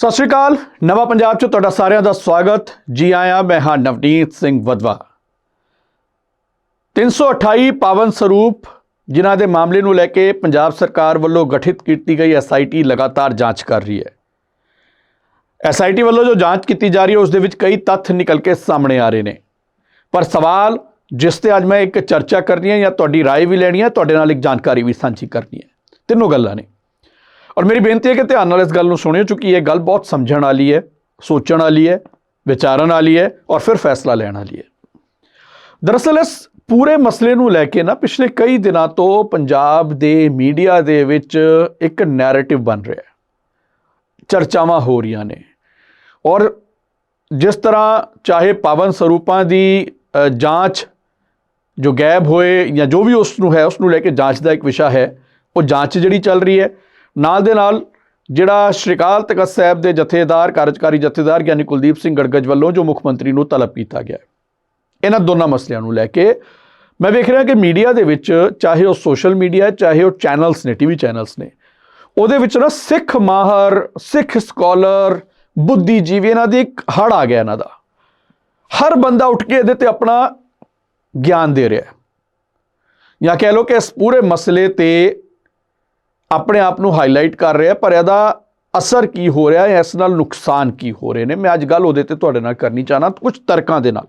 ਸਤਿ ਸ਼੍ਰੀ ਅਕਾਲ ਨਵਾਂ ਪੰਜਾਬ 'ਚ ਤੁਹਾਡਾ ਸਾਰਿਆਂ ਦਾ ਸਵਾਗਤ ਜੀ ਆਇਆਂ ਮੈਂ ਹਾਂ ਨਵਨੀਤ ਸਿੰਘ ਵਦਵਾ 328 ਪਾਵਨ ਸਰੂਪ ਜਿਨ੍ਹਾਂ ਦੇ ਮਾਮਲੇ ਨੂੰ ਲੈ ਕੇ ਪੰਜਾਬ ਸਰਕਾਰ ਵੱਲੋਂ ਗਠਿਤ ਕੀਤੀ ਗਈ ਐਸਆਈਟੀ ਲਗਾਤਾਰ ਜਾਂਚ ਕਰ ਰਹੀ ਹੈ ਐਸਆਈਟੀ ਵੱਲੋਂ ਜੋ ਜਾਂਚ ਕੀਤੀ ਜਾ ਰਹੀ ਹੈ ਉਸ ਦੇ ਵਿੱਚ ਕਈ ਤੱਥ ਨਿਕਲ ਕੇ ਸਾਹਮਣੇ ਆ ਰਹੇ ਨੇ ਪਰ ਸਵਾਲ ਜਿਸ ਤੇ ਅੱਜ ਮੈਂ ਇੱਕ ਚਰਚਾ ਕਰਨੀ ਹੈ ਜਾਂ ਤੁਹਾਡੀ رائے ਵੀ ਲੈਣੀ ਹੈ ਤੁਹਾਡੇ ਨਾਲ ਇੱਕ ਜਾਣਕਾਰੀ ਵੀ ਸਾਂਝੀ ਕਰਨੀ ਹੈ ਤਿੰਨੋਂ ਗੱਲਾਂ ਨੇ ਔਰ ਮੇਰੀ ਬੇਨਤੀ ਹੈ ਕਿ ਧਿਆਨ ਨਾਲ ਇਸ ਗੱਲ ਨੂੰ ਸੁਣਿਓ ਚੁੱਕੀ ਇਹ ਗੱਲ ਬਹੁਤ ਸਮਝਣ ਵਾਲੀ ਹੈ, ਸੋਚਣ ਵਾਲੀ ਹੈ, ਵਿਚਾਰਨ ਵਾਲੀ ਹੈ ਔਰ ਫਿਰ ਫੈਸਲਾ ਲੈਣ ਵਾਲੀ ਹੈ। ਦਰਅਸਲ ਇਸ ਪੂਰੇ ਮਸਲੇ ਨੂੰ ਲੈ ਕੇ ਨਾ ਪਿਛਲੇ ਕਈ ਦਿਨਾਂ ਤੋਂ ਪੰਜਾਬ ਦੇ ਮੀਡੀਆ ਦੇ ਵਿੱਚ ਇੱਕ ਨੈਰੇਟਿਵ ਬਣ ਰਿਹਾ ਹੈ। ਚਰਚਾਵਾਂ ਹੋ ਰਹੀਆਂ ਨੇ ਔਰ ਜਿਸ ਤਰ੍ਹਾਂ ਚਾਹੇ ਪਾਵਨ ਸਰੂਪਾਂ ਦੀ ਜਾਂਚ ਜੋ ਗਾਇਬ ਹੋਏ ਜਾਂ ਜੋ ਵੀ ਉਸ ਨੂੰ ਹੈ, ਉਸ ਨੂੰ ਲੈ ਕੇ ਜਾਂਚ ਦਾ ਇੱਕ ਵਿਸ਼ਾ ਹੈ, ਉਹ ਜਾਂਚ ਜਿਹੜੀ ਚੱਲ ਰਹੀ ਹੈ ਨਾਲ ਦੇ ਨਾਲ ਜਿਹੜਾ ਸ਼੍ਰੀ ਅਕਾਲ ਤਖਤ ਸਾਹਿਬ ਦੇ ਜਥੇਦਾਰ, ਕਾਰਜਕਾਰੀ ਜਥੇਦਾਰ ਗਿਆਨੀ ਕੁਲਦੀਪ ਸਿੰਘ ਗੜਗਜ ਵੱਲੋਂ ਜੋ ਮੁੱਖ ਮੰਤਰੀ ਨੂੰ ਤਲਬ ਕੀਤਾ ਗਿਆ ਇਹਨਾਂ ਦੋਨਾਂ ਮਸਲਿਆਂ ਨੂੰ ਲੈ ਕੇ ਮੈਂ ਵੇਖ ਰਿਹਾ ਕਿ ਮੀਡੀਆ ਦੇ ਵਿੱਚ ਚਾਹੇ ਉਹ ਸੋਸ਼ਲ ਮੀਡੀਆ ਹੈ, ਚਾਹੇ ਉਹ ਚੈਨਲਸ ਨੇ, ਟੀਵੀ ਚੈਨਲਸ ਨੇ, ਉਹਦੇ ਵਿੱਚ ਨਾ ਸਿੱਖ ਮਾਹਰ, ਸਿੱਖ ਸਕਾਲਰ, ਬੁੱਧੀਜੀਵੀ ਇਹਨਾਂ ਦੀ ਇੱਕ ਹੜ ਆ ਗਿਆ ਇਹਨਾਂ ਦਾ। ਹਰ ਬੰਦਾ ਉੱਠ ਕੇ ਇਹਦੇ ਤੇ ਆਪਣਾ ਗਿਆਨ ਦੇ ਰਿਹਾ ਹੈ। ਜਾਂ ਕਹਿ ਲਓ ਕਿ ਇਸ ਪੂਰੇ ਮਸਲੇ ਤੇ ਆਪਣੇ ਆਪ ਨੂੰ ਹਾਈਲਾਈਟ ਕਰ ਰਿਹਾ ਪਰ ਇਹਦਾ ਅਸਰ ਕੀ ਹੋ ਰਿਹਾ ਹੈ ਇਸ ਨਾਲ ਨੁਕਸਾਨ ਕੀ ਹੋ ਰਹੇ ਨੇ ਮੈਂ ਅੱਜ ਗੱਲ ਉਹਦੇ ਤੇ ਤੁਹਾਡੇ ਨਾਲ ਕਰਨੀ ਚਾਹਨਾ ਕੁਝ ਤਰਕਾਂ ਦੇ ਨਾਲ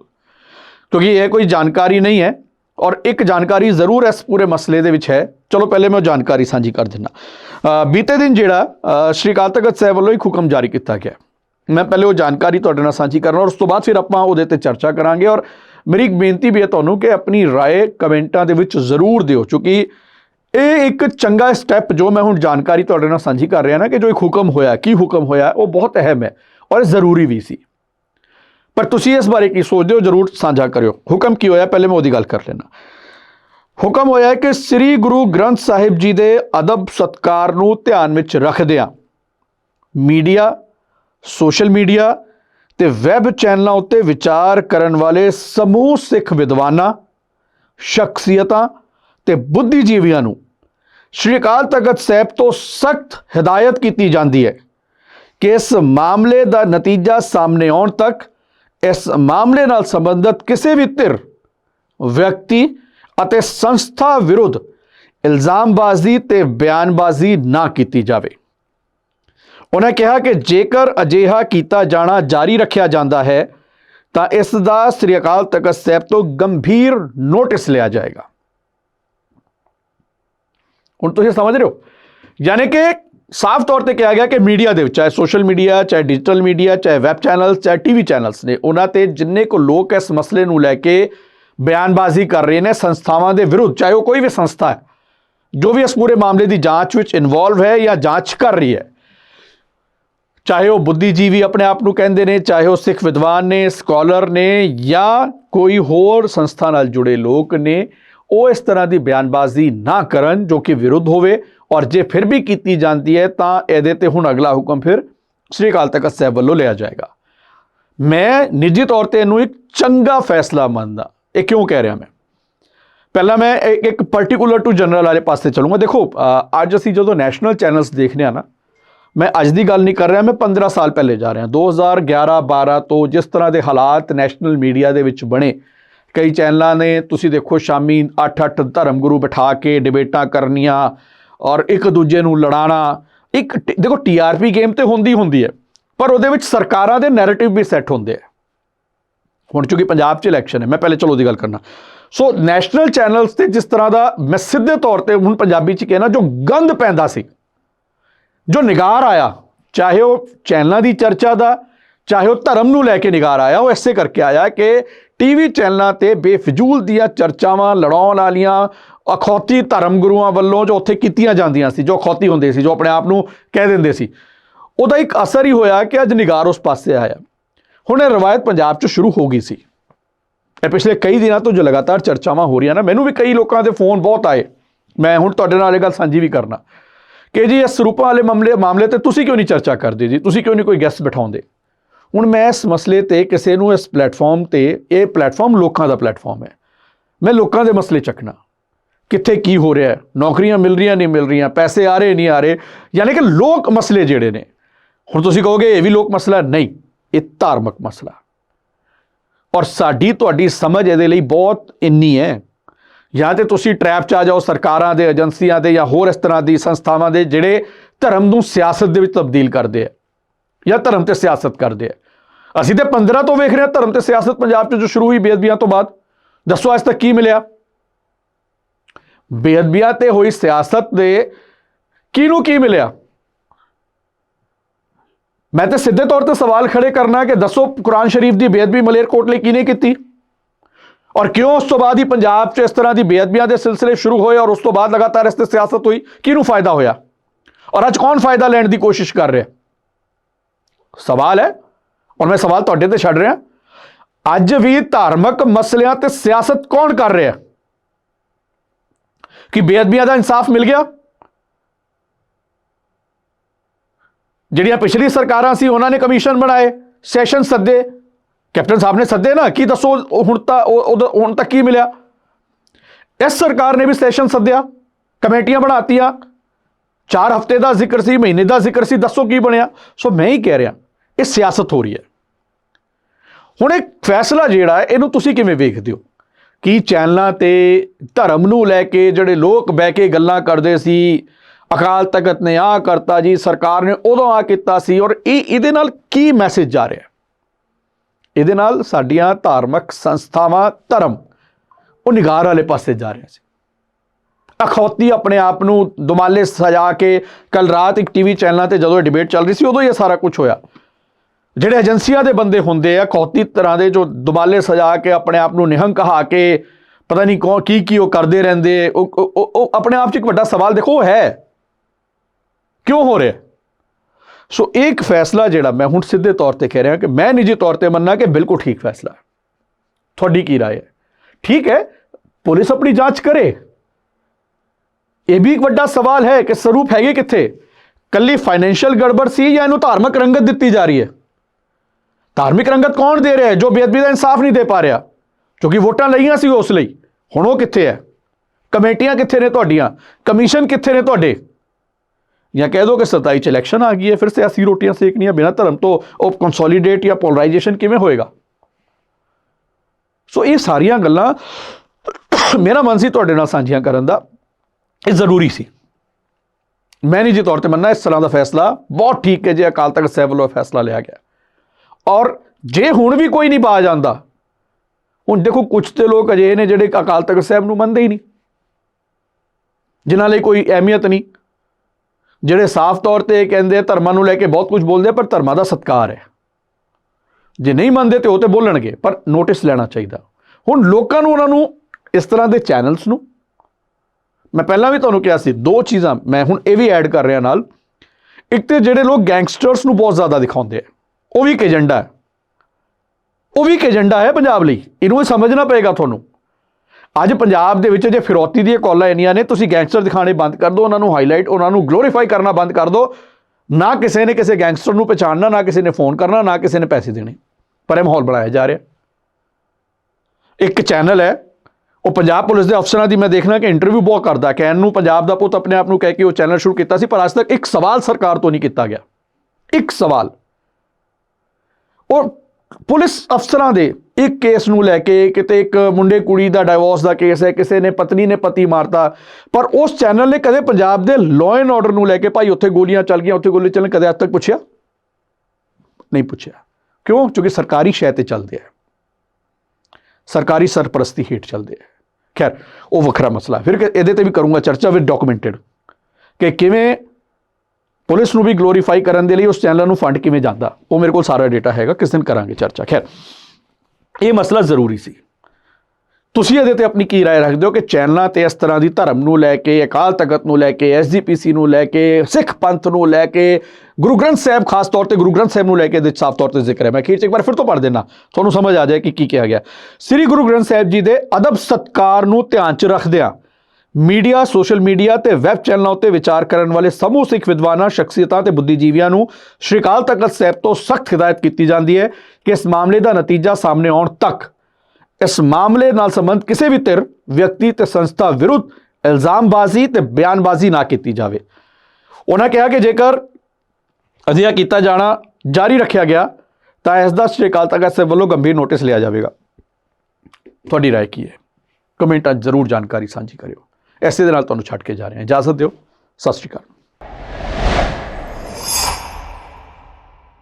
ਕਿਉਂਕਿ ਇਹ ਕੋਈ ਜਾਣਕਾਰੀ ਨਹੀਂ ਹੈ ਔਰ ਇੱਕ ਜਾਣਕਾਰੀ ਜ਼ਰੂਰ ਇਸ ਪੂਰੇ ਮਸਲੇ ਦੇ ਵਿੱਚ ਹੈ ਚਲੋ ਪਹਿਲੇ ਮੈਂ ਉਹ ਜਾਣਕਾਰੀ ਸਾਂਝੀ ਕਰ ਦਿੰਦਾ ਅ, ਬੀਤੇ ਦਿਨ ਜਿਹੜਾ ਅ, ਸ਼੍ਰੀ ਅਕਾਲ ਤਖਤ ਸਾਹਿਬ ਵੱਲੋਂ ਇੱਕ ਹੁਕਮ ਜਾਰੀ ਕੀਤਾ ਗਿਆ ਮੈਂ ਪਹਿਲੇ ਉਹ ਜਾਣਕਾਰੀ ਤੁਹਾਡੇ ਨਾਲ ਸਾਂਝੀ ਕਰਨਾ ਔਰ ਉਸ ਤੋਂ ਬਾਅਦ ਫਿਰ ਆਪਾਂ ਉਹਦੇ ਤੇ ਚਰਚਾ ਕਰਾਂਗੇ ਔਰ ਮੇਰੀ ਇੱਕ ਬੇਨਤੀ ਵੀ ਹੈ ਤੁਹਾਨੂੰ ਕਿ ਆਪਣੀ رائے ਕਮੈਂਟਾਂ ਦੇ ਵਿੱਚ ਜ਼ਰੂਰ ਦਿਓ ਕਿਉਂਕਿ ਇਹ ਇੱਕ ਚੰਗਾ ਸਟੈਪ ਜੋ ਮੈਂ ਹੁਣ ਜਾਣਕਾਰੀ ਤੁਹਾਡੇ ਨਾਲ ਸਾਂਝੀ ਕਰ ਰਿਹਾ ਨਾ ਕਿ ਜੋ ਇੱਕ ਹੁਕਮ ਹੋਇਆ, ਕੀ ਹੁਕਮ ਹੋਇਆ, ਉਹ ਬਹੁਤ ਅਹਿਮ ਹੈ ਔਰ ਜ਼ਰੂਰੀ ਵੀ ਸੀ। ਪਰ ਤੁਸੀਂ ਇਸ ਬਾਰੇ ਕੀ ਸੋਚਦੇ ਹੋ ਜਰੂਰ ਸਾਂਝਾ ਕਰਿਓ। ਹੁਕਮ ਕੀ ਹੋਇਆ? ਪਹਿਲੇ ਮੈਂ ਉਹਦੀ ਗੱਲ ਕਰ ਲੈਣਾ ਹੁਕਮ ਹੋਇਆ ਕਿ ਸ੍ਰੀ ਗੁਰੂ ਗ੍ਰੰਥ ਸਾਹਿਬ ਜੀ ਦੇ ਅਦਬ ਸਤਕਾਰ ਨੂੰ ਧਿਆਨ ਵਿੱਚ ਰੱਖਦਿਆਂ ਮੀਡੀਆ, ਸੋਸ਼ਲ ਮੀਡੀਆ ਤੇ ਵੈਬ ਚੈਨਲਾਂ ਉੱਤੇ ਵਿਚਾਰ ਕਰਨ ਵਾਲੇ ਸਮੂਹ ਸਿੱਖ ਵਿਦਵਾਨਾਂ, ਸ਼ਖਸੀਅਤਾਂ ਤੇ ਬੁੱਧੀਜੀਵੀਆਂ ਨੂੰ ਸ਼੍ਰੀ ਅਕਾਲ ਤਖਤ ਸਾਹਿਬ ਤੋਂ ਸਖਤ ਹਦਾਇਤ ਕੀਤੀ ਜਾਂਦੀ ਹੈ ਕਿ ਇਸ ਮਾਮਲੇ ਦਾ ਨਤੀਜਾ ਸਾਹਮਣੇ ਆਉਣ ਤੱਕ ਇਸ ਮਾਮਲੇ ਨਾਲ ਸੰਬੰਧਿਤ ਕਿਸੇ ਵੀ ਧਿਰ, ਵਿਅਕਤੀ ਅਤੇ ਸੰਸਥਾ ਵਿਰੁੱਧ ਇਲਜ਼ਾਮਬਾਜ਼ੀ ਤੇ ਬਿਆਨਬਾਜ਼ੀ ਨਾ ਕੀਤੀ ਜਾਵੇ। ਉਹਨਾਂ ਕਿਹਾ ਕਿ ਜੇਕਰ ਅਜਿਹਾ ਕੀਤਾ ਜਾਣਾ ਜਾਰੀ ਰੱਖਿਆ ਜਾਂਦਾ ਹੈ, ਤਾਂ ਇਸ ਦਾ ਸ੍ਰੀ ਅਕਾਲ ਤਖਤ ਸਾਹਿਬ ਤੋਂ ਗੰਭੀਰ ਨੋਟਿਸ ਲਿਆ ਜਾਏਗਾ। ਹੁਣ ਤੁਸੀਂ ਸਮਝ ਰਹੇ ਹੋ? ਯਾਨੀ ਕਿ ਸਾਫ਼ ਤੌਰ ਤੇ ਕਿਹਾ ਗਿਆ ਕਿ ਮੀਡੀਆ ਦੇ ਵਿੱਚ, ਚਾਹੇ ਸੋਸ਼ਲ ਮੀਡੀਆ, ਚਾਹੇ ਡਿਜੀਟਲ ਮੀਡੀਆ, ਚਾਹੇ ਵੈਬ ਚੈਨਲ ਚਾਹੇ ਟੀਵੀ ਚੈਨਲਸ ਨੇ, ਉਹਨਾਂ ਤੇ ਜਿੰਨੇ ਕੋ ਲੋਕ ਇਸ ਮਸਲੇ ਨੂੰ ਲੈ ਕੇ ਬਿਆਨਬਾਜ਼ੀ ਕਰ ਰਹੇ ਨੇ, ਸੰਸਥਾਵਾਂ ਦੇ ਵਿਰੁੱਧ, ਚਾਹੇ ਉਹ ਕੋਈ ਵੀ ਸੰਸਥਾ ਹੈ, ਜੋ ਵੀ ਇਸ ਪੂਰੇ ਮਾਮਲੇ ਦੀ ਜਾਂਚ ਵਿੱਚ ਇਨਵੋਲਵ ਹੈ ਜਾਂ ਜਾਂਚ ਕਰ ਰਹੀ ਹੈ। ਚਾਹੇ ਉਹ ਬੁੱਧੀਜੀਵੀ ਆਪਣੇ ਆਪ ਨੂੰ ਕਹਿੰਦੇ ਨੇ, ਚਾਹੇ ਉਹ ਸਿੱਖ ਵਿਦਵਾਨ ਨੇ, ਸਕਾਲਰ ਨੇ ਜਾਂ ਕੋਈ ਹੋਰ ਸੰਸਥਾ ਨਾਲ ਜੁੜੇ ਲੋਕ ਨੇ ਉਹ ਇਸ ਤਰ੍ਹਾਂ ਦੀ ਬਿਆਨਬਾਜ਼ੀ ਨਾ ਕਰਨ ਜੋ ਕਿ ਵਿਰੁੱਧ ਹੋਵੇ ਔਰ ਜੇ ਫਿਰ ਵੀ ਕੀਤੀ ਜਾਂਦੀ ਹੈ ਤਾਂ ਇਹਦੇ ਤੇ ਹੁਣ ਅਗਲਾ ਹੁਕਮ ਫਿਰ ਸ੍ਰੀ ਅਕਾਲ ਤਖਤ ਸਾਹਿਬ ਵੱਲੋਂ ਲਿਆ ਜਾਏਗਾ। ਮੈਂ ਨਿੱਜੀ ਤੌਰ ਤੇ ਇਹਨੂੰ ਇੱਕ ਚੰਗਾ ਫੈਸਲਾ ਮੰਨਦਾ। ਇਹ ਕਿਉਂ ਕਹਿ ਰਿਹਾ ਮੈਂ? ਪਹਿਲਾਂ ਮੈਂ ਇੱਕ ਇੱਕ ਪਾਰਟਿਕੂਲਰ ਟੂ ਜਨਰਲ ਵਾਲੇ ਪਾਸੇ ਚੱਲੂੰਗਾ। ਦੇਖੋ ਅੱਜ ਅਸੀਂ ਜਦੋਂ ਨੈਸ਼ਨਲ ਚੈਨਲਸ ਦੇਖਦੇ ਆ ਨਾ, ਮੈਂ ਅੱਜ ਦੀ ਗੱਲ ਨਹੀਂ ਕਰ ਰਿਹਾ, ਮੈਂ 15 ਸਾਲ ਪਹਿਲੇ ਜਾ ਰਿਹਾ। 2011 12 ਤੋਂ ਜਿਸ ਤਰ੍ਹਾਂ ਦੇ ਹਾਲਾਤ ਨੈਸ਼ਨਲ ਮੀਡੀਆ ਦੇ ਵਿੱਚ ਬਣੇ ਕਈ ਚੈਨਲਾਂ ਨੇ, ਤੁਸੀਂ ਦੇਖੋ ਸ਼ਾਮੀ 8-8 ਧਰਮਗੁਰੂ ਬਿਠਾ ਕੇ ਡਿਬੇਟਾਂ ਕਰਨੀਆਂ ਔਰ ਇੱਕ ਦੂਜੇ ਨੂੰ ਲੜਾਣਾ ਇੱਕ ਟ- ਦੇਖੋ ਟੀਆਰਪੀ ਗੇਮ ਤੇ ਹੁੰਦੀ ਹੁੰਦੀ ਹੈ, ਪਰ ਉਹਦੇ ਵਿੱਚ ਸਰਕਾਰਾਂ ਦੇ ਨੈਰੇਟਿਵ ਵੀ ਸੈੱਟ ਹੁੰਦੇ ਆ। ਹੁਣ ਚੂੰਕਿ ਪੰਜਾਬ 'ਚ ਇਲੈਕਸ਼ਨ ਹੈ, ਮੈਂ ਪਹਿਲੇ ਚਲੋ ਉਹਦੀ ਗੱਲ ਕਰਨਾ। ਸੋ ਨੈਸ਼ਨਲ ਚੈਨਲਸ ਤੇ ਜਿਸ ਤਰ੍ਹਾਂ ਦਾ ਮੈਂ ਸਿੱਧੇ ਤੌਰ ਤੇ ਹੁਣ ਪੰਜਾਬੀ 'ਚ ਕਹਿਣਾ ਜੋ ਗੰਦ ਪੈਂਦਾ ਸੀ, ਜੋ ਨਿਗਾਰ ਆਇਆ, ਚਾਹੇ ਉਹ ਚੈਨਲਾਂ ਦੀ ਚਰਚਾ ਦਾ, ਚਾਹੇ ਉਹ ਧਰਮ ਨੂੰ ਲੈ ਕੇ ਨਿਗਾਰ ਆਇਆ, ਉਹ ਐਸੇ ਕਰਕੇ ਆਇਆ ਕਿ ਟੀਵੀ ਚੈਨਲਾਂ ਤੇ ਬੇਫਜ਼ੂਲ ਦੀਆਂ ਚਰਚਾਵਾਂ ਲੜਾਉਣ ਵਾਲੀਆਂ ਅਖੌਤੀ ਧਰਮ ਗੁਰੂਆਂ ਵੱਲੋਂ ਜੋ ਉੱਥੇ ਕੀਤੀਆਂ ਜਾਂਦੀਆਂ ਸੀ, ਜੋ ਅਖੌਤੀ ਹੁੰਦੇ ਸੀ, ਜੋ ਆਪਣੇ ਆਪ ਨੂੰ ਕਹਿ ਦਿੰਦੇ ਸੀ, ਉਹਦਾ ਇੱਕ ਅਸਰ ਹੀ ਹੋਇਆ ਕਿ ਅੱਜ ਨਿਗਾਰ ਉਸ ਪਾਸੇ ਆਇਆ। ਹੁਣ ਇਹ ਰਵਾਇਤ ਪੰਜਾਬ 'ਚ ਸ਼ੁਰੂ ਹੋ ਗਈ ਸੀ। ਇਹ ਪਿਛਲੇ ਕਈ ਦਿਨਾਂ ਤੋਂ ਜੋ ਲਗਾਤਾਰ ਚਰਚਾਵਾਂ ਹੋ ਰਹੀਆਂ ਨਾ, ਮੈਨੂੰ ਵੀ ਕਈ ਲੋਕਾਂ ਦੇ ਫੋਨ ਬਹੁਤ ਆਏ। ਮੈਂ ਹੁਣ ਤੁਹਾਡੇ ਨਾਲ ਇਹ ਗੱਲ ਸਾਂਝੀ ਵੀ ਕਰਨਾ। ਕਿ ਜੀ, ਇਸ ਸਰੂਪਾਂ ਵਾਲੇ ਮਾਮਲੇ ਮਾਮਲੇ ਤੇ ਤੁਸੀਂ ਕਿਉਂ ਨਹੀਂ ਚਰਚਾ ਕਰਦੇ ਜੀ? ਤੁਸੀਂ ਕਿਉਂ ਨਹੀਂ ਕੋਈ ਗੈਸਟ ਬਿਠਾਉਂਦੇ? ਹੁਣ ਮੈਂ ਇਸ ਮਸਲੇ ਤੇ ਕਿਸੇ ਨੂੰ ਇਸ ਪਲੇਟਫਾਰਮ ਤੇ, ਇਹ ਪਲੇਟਫਾਰਮ ਲੋਕਾਂ ਦਾ ਪਲੇਟਫਾਰਮ ਹੈ। ਮੈਂ ਲੋਕਾਂ ਦੇ ਮਸਲੇ ਚੱਕਣਾ। ਕਿੱਥੇ ਕੀ ਹੋ ਰਿਹਾ ਹੈ? ਨੌਕਰੀਆਂ ਮਿਲ ਰਹੀਆਂ, ਨਹੀਂ ਮਿਲ ਰਹੀਆਂ? ਪੈਸੇ ਆ ਰਹੇ, ਨਹੀਂ ਆ ਰਹੇ? ਯਾਨੀ ਕਿ ਲੋਕ ਮਸਲੇ ਜਿਹੜੇ ਨੇ। ਹੁਣ ਤੁਸੀਂ ਕਹੋਗੇ, ਇਹ ਵੀ ਲੋਕ ਮਸਲਾ ਨਹੀਂ, ਇਹ ਧਾਰਮਿਕ ਮਸਲਾ। ਔਰ ਸਾਡੀ, ਤੁਹਾਡੀ ਸਮਝ ਇਹਦੇ ਲਈ ਬਹੁਤ ਇੰਨੀ ਹੈ। ਜਾਂ ਤੇ ਤੁਸੀਂ ਟਰੈਪ 'ਚ ਆ ਜਾਓ ਸਰਕਾਰਾਂ ਦੇ, ਏਜੰਸੀਆਂ ਦੇ ਜਾਂ ਹੋਰ ਇਸ ਤਰ੍ਹਾਂ ਦੀ ਸੰਸਥਾਵਾਂ ਦੇ ਜਿਹੜੇ ਧਰਮ ਨੂੰ ਸਿਆਸਤ ਦੇ ਵਿੱਚ ਤਬਦੀਲ ਕਰਦੇ ਆ। ਜਾਂ ਧਰਮ ਤੇ ਸਿਆਸਤ ਕਰਦੇ ਆ। ਅਸੀਂ ਤੇ 15 ਤੋਂ ਵੇਖ ਰਹੇ ਹਾਂ ਧਰਮ ਤੇ ਸਿਆਸਤ ਪੰਜਾਬ 'ਚ ਜੋ ਸ਼ੁਰੂ ਹੋਈ ਬੇਅਦਬੀਆਂ ਤੋਂ ਬਾਅਦ। ਦੱਸੋ, ਅੱਜ ਤੱਕ ਕੀ ਮਿਲਿਆ? ਬੇਅਦਬੀਆਂ ਤੇ ਹੋਈ ਸਿਆਸਤ ਦੇ ਕਿਹਨੂੰ ਕੀ ਮਿਲਿਆ? ਮੈਂ ਤਾਂ ਸਿੱਧੇ ਤੌਰ ਤੇ ਸਵਾਲ ਖੜੇ ਕਰਨਾ ਕਿ ਦੱਸੋ, ਕੁਰਾਨ ਸ਼ਰੀਫ ਦੀ ਬੇਅਦਬੀ ਮਲੇਰਕੋਟਲੇ ਕਿਹਨੇ ਕੀਤੀ? ਔਰ ਕਿਉਂ ਉਸ ਤੋਂ ਬਾਅਦ ਹੀ ਪੰਜਾਬ 'ਚ ਇਸ ਤਰ੍ਹਾਂ ਦੀ ਬੇਅਦਬੀਆਂ ਦੇ ਸਿਲਸਿਲੇ ਸ਼ੁਰੂ ਹੋਏ ਔਰ ਉਸ ਤੋਂ ਬਾਅਦ ਲਗਾਤਾਰ ਇਸ ਤੇ ਸਿਆਸਤ ਹੋਈ? ਕਿਹਨੂੰ ਫਾਇਦਾ ਹੋਇਆ? ਔਰ ਅੱਜ ਕੌਣ ਫਾਇਦਾ ਲੈਣ ਦੀ ਕੋਸ਼ਿਸ਼ ਕਰ ਰਿਹਾ? ਸਵਾਲ ਹੈ ਔਰ ਮੈਂ ਸਵਾਲ ਤੁਹਾਡੇ ਤੇ ਛੱਡ ਰਿਹਾ। ਅੱਜ ਵੀ ਧਾਰਮਿਕ ਮਸਲਿਆਂ ਤੇ ਸਿਆਸਤ ਕੌਣ ਕਰ ਰਿਹਾ? ਕਿ ਬੇਅਦਬੀਆਂ ਦਾ ਇਨਸਾਫ ਮਿਲ ਗਿਆ? ਜਿਹੜੀਆਂ ਪਿਛਲੀ ਸਰਕਾਰਾਂ ਸੀ, ਉਹਨਾਂ ਨੇ ਕਮਿਸ਼ਨ ਬਣਾਏ, ਸੈਸ਼ਨ ਸੱਦੇ। ਕੈਪਟਨ ਸਾਹਿਬ ਨੇ ਸੱਦੇ ਨਾ, ਕੀ ਦੱਸੋ ਹੁਣ ਤਾਂ ਉਹ- ਹੁਣ ਤੱਕ ਕੀ ਮਿਲਿਆ? ਇਸ ਸਰਕਾਰ ਨੇ ਵੀ ਸੈਸ਼ਨ ਸੱਦਿਆ, ਕਮੇਟੀਆਂ ਬਣਾਤੀਆਂ। 4 ਹਫ਼ਤੇ ਦਾ ਜ਼ਿਕਰ ਸੀ, ਮਹੀਨੇ ਦਾ ਜ਼ਿਕਰ ਸੀ, ਦੱਸੋ ਕੀ ਬਣਿਆ? ਸੋ ਮੈਂ ਹੀ ਕਹਿ ਰਿਹਾ, ਇਹ ਸਿਆਸਤ ਹੋ ਰਹੀ ਹੈ। ਹੁਣ ਇਹ ਫੈਸਲਾ ਜਿਹੜਾ ਹੈ, ਇਹਨੂੰ ਤੁਸੀਂ ਕਿਵੇਂ ਵੇਖਦੇ ਹੋ? ਕੀ ਚੈਨਲਾਂ ਤੇ ਧਰਮ ਨੂੰ ਲੈ ਕੇ ਜਿਹੜੇ ਲੋਕ ਬਹਿ ਕੇ ਗੱਲਾਂ ਕਰਦੇ ਸੀ, ਅਕਾਲ ਤਖਤ ਨੇ ਆਹ ਕਰਤਾ ਜੀ, ਸਰਕਾਰ ਨੇ ਉਦੋਂ ਆ ਕੀਤਾ ਸੀ, ਔਰ ਇਹ ਇਹਦੇ ਨਾਲ ਕੀ ਮੈਸੇਜ ਜਾ ਰਿਹਾ ਇਹਦੇ ਨਾਲ ਸਾਡੀਆਂ ਧਾਰਮਿਕ ਸੰਸਥਾਵਾਂ, ਧਰਮ, ਉਹ ਨਿਗਾਰ ਵਾਲੇ ਪਾਸੇ ਜਾ ਰਿਹਾ ਸੀ। ਅਖੌਤੀ ਆਪਣੇ ਆਪ ਨੂੰ ਦੁਮਾਲੇ ਸਜਾ ਕੇ ਕੱਲ ਰਾਤ ਇੱਕ ਟੀਵੀ ਚੈਨਲਾਂ ਤੇ ਜਦੋਂ ਡਿਬੇਟ ਚੱਲ ਰਹੀ ਸੀ, ਉਦੋਂ ਹੀ ਇਹ ਸਾਰਾ ਕੁਝ ਹੋਇਆ। ਜਿਹੜੇ ਏਜੰਸੀਆਂ ਦੇ ਬੰਦੇ ਹੁੰਦੇ ਆ ਖੌਤੀ ਤਰ੍ਹਾਂ ਦੇ ਜੋ ਦੁਮਾਲੇ ਸਜਾ ਕੇ ਆਪਣੇ ਆਪ ਨੂੰ ਨਿਹੰਗ ਕਹਾ ਕੇ ਪਤਾ ਨਹੀਂ ਕੌਣ ਕੀ ਕੀ ਉਹ ਕਰਦੇ ਰਹਿੰਦੇ ਉਹ ਉਹ- ਉਹ ਉਹ ਆਪਣੇ ਆਪ 'ਚ ਇੱਕ ਵੱਡਾ ਸਵਾਲ ਦੇਖੋ ਉਹ ਹੈ ਕਿਉਂ ਹੋ ਰਿਹਾ ਸੋ ਇੱਕ ਫੈਸਲਾ ਜਿਹੜਾ ਮੈਂ ਹੁਣ ਸਿੱਧੇ ਤੌਰ ਤੇ ਕਹਿ ਰਿਹਾ ਕਿ ਮੈਂ ਨਿੱਜੀ ਤੌਰ ਤੇ ਮੰਨਣਾ ਕਿ ਬਿਲਕੁਲ ਠੀਕ ਫੈਸਲਾ ਹੈ ਤੁਹਾਡੀ ਕੀ رائے ਹੈ ਠੀਕ ਹੈ ਪੁਲਿਸ ਆਪਣੀ ਜਾਂਚ ਕਰੇ ਇਹ ਵੀ ਇੱਕ ਵੱਡਾ ਸਵਾਲ ਹੈ ਕਿ ਸਰੂਪ ਹੈਗੇ ਕਿੱਥੇ ਕੱਲੀ ਫਾਈਨੈਂਸ਼ੀਅਲ ਗੜਬੜ ਸੀ ਜਾਂ ਇਹਨੂੰ ਧਾਰਮਿਕ ਰੰਗਤ ਦਿੱਤੀ ਜਾ ਰਹੀ ਹੈ ਧਾਰਮਿਕ ਰੰਗਤ ਕੌਣ ਦੇ ਰਿਹਾ ਜੋ ਬੇਅਦਬੀ ਦਾ ਇਨਸਾਫ ਨਹੀਂ ਦੇ ਪਾ ਰਿਹਾ? ਕਿਉਂਕਿ ਵੋਟਾਂ ਲਈਆਂ ਸੀ ਉਸ ਲਈ। ਹੁਣ ਉਹ ਕਿੱਥੇ ਹੈ? ਕਮੇਟੀਆਂ ਕਿੱਥੇ ਨੇ ਤੁਹਾਡੀਆਂ? ਕਮਿਸ਼ਨ ਕਿੱਥੇ ਨੇ ਤੁਹਾਡੇ? ਜਾਂ ਕਹਿ ਦੋ ਕਿ 27 ਚ ਇਲੈਕਸ਼ਨ ਆ ਗਈ ਹੈ, ਫਿਰ ਸਿਆਸੀ ਰੋਟੀਆਂ ਸੇਕਣੀਆਂ ਬਿਨਾਂ ਧਰਮ ਤੋਂ ਉਹ ਕੰਸੋਲੀਡੇਟ ਜਾਂ ਪੋਲਰਾਈਜੇਸ਼ਨ ਕਿਵੇਂ ਹੋਏਗਾ? ਸੋ ਇਹ ਸਾਰੀਆਂ ਗੱਲਾਂ ਮੇਰਾ ਮਨ ਸੀ ਤੁਹਾਡੇ ਨਾਲ ਸਾਂਝੀਆਂ ਕਰਨ ਦਾ। ਇਹ ਜ਼ਰੂਰੀ ਸੀ। ਮੈਂ ਨਿੱਜੀ ਤੌਰ ਤੇ ਮੰਨਣਾ, ਇਸ ਤਰ੍ਹਾਂ ਦਾ ਫੈਸਲਾ ਬਹੁਤ ਠੀਕ ਹੈ ਜੇ, ਅਕਾਲ ਤਖਤ ਸਾਹਿਬ ਵੱਲੋਂ ਇਹ ਫੈਸਲਾ ਲਿਆ ਗਿਆ। ਔਰ ਜੇ ਹੁਣ ਵੀ ਕੋਈ ਨਹੀਂ ਪਾ ਜਾਂਦਾ, ਹੁਣ ਦੇਖੋ ਕੁਝ ਤੇ ਲੋਕ ਅਜੇ ਨੇ ਜਿਹੜੇ ਅਕਾਲ ਤਖਤ ਸਾਹਿਬ ਨੂੰ ਮੰਨਦੇ ਹੀ ਨਹੀਂ, ਜਿਨ੍ਹਾਂ ਲਈ ਕੋਈ ਅਹਿਮੀਅਤ ਨਹੀਂ, ਜਿਹੜੇ ਸਾਫ਼ ਤੌਰ ਤੇ ਕਹਿੰਦੇ ਧਰਮਾਂ ਨੂੰ ਲੈ ਕੇ ਬਹੁਤ ਕੁਝ ਬੋਲਦੇ ਪਰ ਧਰਮਾਂ ਦਾ ਸਤਕਾਰ ਹੈ। ਜੇ ਨਹੀਂ ਮੰਨਦੇ ਤੇ ਉਹ ਤੇ ਬੋਲਣਗੇ, ਪਰ ਨੋਟਿਸ ਲੈਣਾ ਚਾਹੀਦਾ। ਹੁਣ ਲੋਕਾਂ ਨੂੰ ਉਹਨਾਂ ਨੂੰ ਇਸ ਤਰ੍ਹਾਂ ਦੇ ਚੈਨਲਸ ਨੂੰ, ਮੈਂ ਪਹਿਲਾਂ ਵੀ ਤੁਹਾਨੂੰ ਕਿਹਾ ਸੀ, ਦੋ ਚੀਜ਼ਾਂ ਮੈਂ ਹੁਣ ਇਹ ਵੀ ਐਡ ਕਰ ਰਿਹਾ ਨਾਲ। ਇੱਕ ਤੇ ਜਿਹੜੇ ਲੋਕ ਗੈਂਗਸਟਰਸ ਨੂੰ ਬਹੁਤ ਜ਼ਿਆਦਾ ਦਿਖਾਉਂਦੇ ਆ। ਉਹ ਵੀ ਇੱਕ ਏਜੰਡਾ ਹੈ। ਉਹ ਵੀ ਇੱਕ ਏਜੰਡਾ ਹੈ ਪੰਜਾਬ ਲਈ। ਇਹਨੂੰ ਇਹ ਸਮਝਣਾ ਪਏਗਾ ਤੁਹਾਨੂੰ। ਅੱਜ ਪੰਜਾਬ ਦੇ ਵਿੱਚ ਜੇ ਫਿਰੌਤੀ ਦੀਆਂ ਕਾਲਾਂ ਇੰਨੀਆਂ ਨੇ, ਤੁਸੀਂ ਗੈਂਗਸਟਰ ਦਿਖਾਣੇ ਬੰਦ ਕਰ ਦਿਓ, ਉਹਨਾਂ ਨੂੰ ਹਾਈਲਾਈਟ ਉਹਨਾਂ ਨੂੰ ਗਲੋਰੀਫਾਈ ਕਰਨਾ ਬੰਦ ਕਰ ਦਿਓ। ਨਾ ਕਿਸੇ ਨੇ ਕਿਸੇ ਗੈਂਗਸਟਰ ਨੂੰ ਪਛਾਣਨਾ, ਨਾ ਕਿਸੇ ਨੇ ਫੋਨ ਕਰਨਾ, ਨਾ ਕਿਸੇ ਨੇ ਪੈਸੇ ਦੇਣੇ। ਪਰ ਇਹ ਮਾਹੌਲ ਬਣਾਇਆ ਜਾ ਰਿਹਾ। ਇੱਕ ਚੈਨਲ ਹੈ। ਉਹ ਪੰਜਾਬ ਪੁਲਿਸ ਦੇ ਅਫਸਰਾਂ ਦੀ ਮੈਂ ਦੇਖਣਾ ਕਿ ਇੰਟਰਵਿਊ ਬਹੁਤ ਕਰਦਾ। ਕਹਿਣ ਨੂੰ ਪੰਜਾਬ ਦਾ ਪੁੱਤ ਆਪਣੇ ਆਪ ਨੂੰ ਕਹਿ ਕੇ ਉਹ ਚੈਨਲ ਸ਼ੁਰੂ ਕੀਤਾ ਸੀ, ਪਰ ਅੱਜ ਤੱਕ ਇੱਕ ਸਵਾਲ ਸਰਕਾਰ ਤੋਂ ਨਹੀਂ ਕੀਤਾ ਗਿਆ। ਇੱਕ ਸਵਾਲ। ਉਹ ਪੁਲਿਸ ਅਫਸਰਾਂ ਦੇ ਇੱਕ ਕੇਸ ਨੂੰ ਲੈ ਕੇ ਕਿਤੇ ਇੱਕ ਮੁੰਡੇ ਕੁੜੀ ਦਾ ਡਿਵੋਰਸ ਦਾ ਕੇਸ ਹੈ, ਕਿਸੇ ਨੇ ਪਤਨੀ ਨੇ ਪਤੀ ਮਾਰਤਾ, ਪਰ ਉਸ ਚੈਨਲ ਨੇ ਕਦੇ ਪੰਜਾਬ ਦੇ ਲਾਅ ਐਂਡ ਆਰਡਰ ਨੂੰ ਲੈ ਕੇ ਭਾਈ ਉੱਥੇ ਗੋਲੀਆਂ ਚੱਲ ਗਈਆਂ, ਉੱਥੇ ਗੋਲੀ ਚੱਲਣ ਕਦੇ ਅੱਜ ਤੱਕ ਪੁੱਛਿਆ? ਨਹੀਂ ਪੁੱਛਿਆ। ਕਿਉਂ? ਕਿਉਂਕਿ ਸਰਕਾਰੀ ਸ਼ੈ ਤੇ ਚੱਲਦੇ ਆ। ਸਰਕਾਰੀ ਸਰਪ੍ਰਸਤੀ ਹੇਠ ਚੱਲਦੇ ਆ। ਖੈਰ, ਉਹ ਵੱਖਰਾ ਮਸਲਾ ਫਿਰ ਇਹਦੇ ਤੇ ਵੀ ਕਰੂੰਗਾ ਚਰਚਾ ਵਿਦ ਡਾਕੂਮੈਂਟਡ ਕਿ ਕਿਵੇਂ ਪੁਲਿਸ ਨੂੰ ਵੀ ਗਲੋਰੀਫਾਈ ਕਰਨ ਦੇ ਲਈ ਉਸ ਚੈਨਲ ਨੂੰ ਫੰਡ ਕਿਵੇਂ ਜਾਂਦਾ ਉਹ ਮੇਰੇ ਕੋਲ ਸਾਰਾ ਡੇਟਾ ਹੈਗਾ ਕਿਸ ਦਿਨ ਕਰਾਂਗੇ ਚਰਚਾ ਖੈਰ ਇਹ ਮਸਲਾ ਜ਼ਰੂਰੀ ਸੀ ਤੁਸੀਂ ਇਹਦੇ ਤੇ ਆਪਣੀ ਕੀ رائے ਰੱਖਦੇ ਹੋ ਕਿ ਚੈਨਲਾਂ ਤੇ ਇਸ ਤਰ੍ਹਾਂ ਦੀ ਧਰਮ ਨੂੰ ਲੈ ਕੇ ਅਕਾਲ ਤਖਤ ਨੂੰ ਲੈ ਕੇ ਐਸਜੀਪੀਸੀ ਨੂੰ ਲੈ ਕੇ ਸਿੱਖ ਪੰਥ ਨੂੰ ਲੈ ਕੇ ਗੁਰੂ ਗ੍ਰੰਥ ਸਾਹਿਬ ਖਾਸ ਤੌਰ ਤੇ ਗੁਰੂ ਗ੍ਰੰਥ ਸਾਹਿਬ ਨੂੰ ਲੈ ਕੇ ਦੇ ਸਾਫ਼ ਤੌਰ ਤੇ ਜ਼ਿਕਰ ਹੈ ਮੈਂ ਅਖੀਰ ਚ ਇੱਕ ਵਾਰ ਫਿਰ ਤੋਂ ਪੜ੍ਹ ਦੇਣਾ ਤੁਹਾਨੂੰ ਸਮਝ ਆ ਜਾਏ ਕਿ ਕੀ ਕਿਹਾ ਗਿਆ ਸ੍ਰੀ ਗੁਰੂ ਗ੍ਰੰਥ ਸਾਹਿਬ ਜੀ ਦੇ ਅਦਬ ਸਤਕਾਰ ਨੂੰ ਧਿਆਨ ਚ ਰੱਖਦਿਆਂ ਮੀਡੀਆ ਸੋਸ਼ਲ ਮੀਡੀਆ ਤੇ ਵੈਬ ਚੈਨਲਾਂ ਉੱਤੇ ਵਿਚਾਰ ਕਰਨ ਵਾਲੇ ਸਮੂਹ ਸਿੱਖ ਵਿਦਵਾਨਾਂ ਸ਼ਖਸੀਅਤਾਂ ਤੇ ਬੁੱਧੀਜੀਵੀਆਂ ਨੂੰ ਸ਼੍ਰੀ ਅਕਾਲ ਤਖਤ ਸਾਹਿਬ ਤੋਂ ਸਖਤ ਹਦਾਇਤ ਕੀਤੀ ਜਾਂਦੀ ਹੈ ਕਿ ਇਸ ਮਾਮਲੇ ਦਾ ਨਤੀਜਾ ਸਾਹਮਣੇ ਆਉਣ ਤੱਕ ਇਸ ਮਾਮਲੇ ਨਾਲ ਸੰਬੰਧ ਕਿਸੇ ਵੀ ਧਿਰ ਵਿਅਕਤੀ ਤੇ ਸੰਸਥਾ ਵਿਰੁੱਧ ਇਲਜ਼ਾਮਬਾਜ਼ੀ ਤੇ ਬਿਆਨਬਾਜ਼ੀ ਨਾ ਕੀਤੀ ਜਾਵੇ ਉਹਨਾਂ ਕਿਹਾ ਕਿ ਜੇਕਰ ਅਜਿਹਾ ਕੀਤਾ ਜਾਣਾ ਜਾਰੀ ਰੱਖਿਆ ਗਿਆ ਤਾਂ ਇਸ ਦਾ ਸ਼੍ਰੀ ਅਕਾਲ ਤਖਤ ਸਾਹਿਬ ਵੱਲੋਂ ਗੰਭੀਰ ਨੋਟਿਸ ਲਿਆ ਜਾਵੇਗਾ ਤੁਹਾਡੀ رائے ਕੀ ਹੈ ਕਮੈਂਟਾਂ 'ਚ ਜ਼ਰੂਰ ਜਾਣਕਾਰੀ ਸਾਂਝੀ ਕਰਿਓ ਐਸੇ ਦੇ ਨਾਲ ਤੁਹਾਨੂੰ ਛੱਡ ਕੇ ਜਾ ਰਹੇ ਹਾਂ। ਇਜਾਜ਼ਤ ਦਿਓ। ਸਤਿ ਸ਼੍ਰੀ ਅਕਾਲ।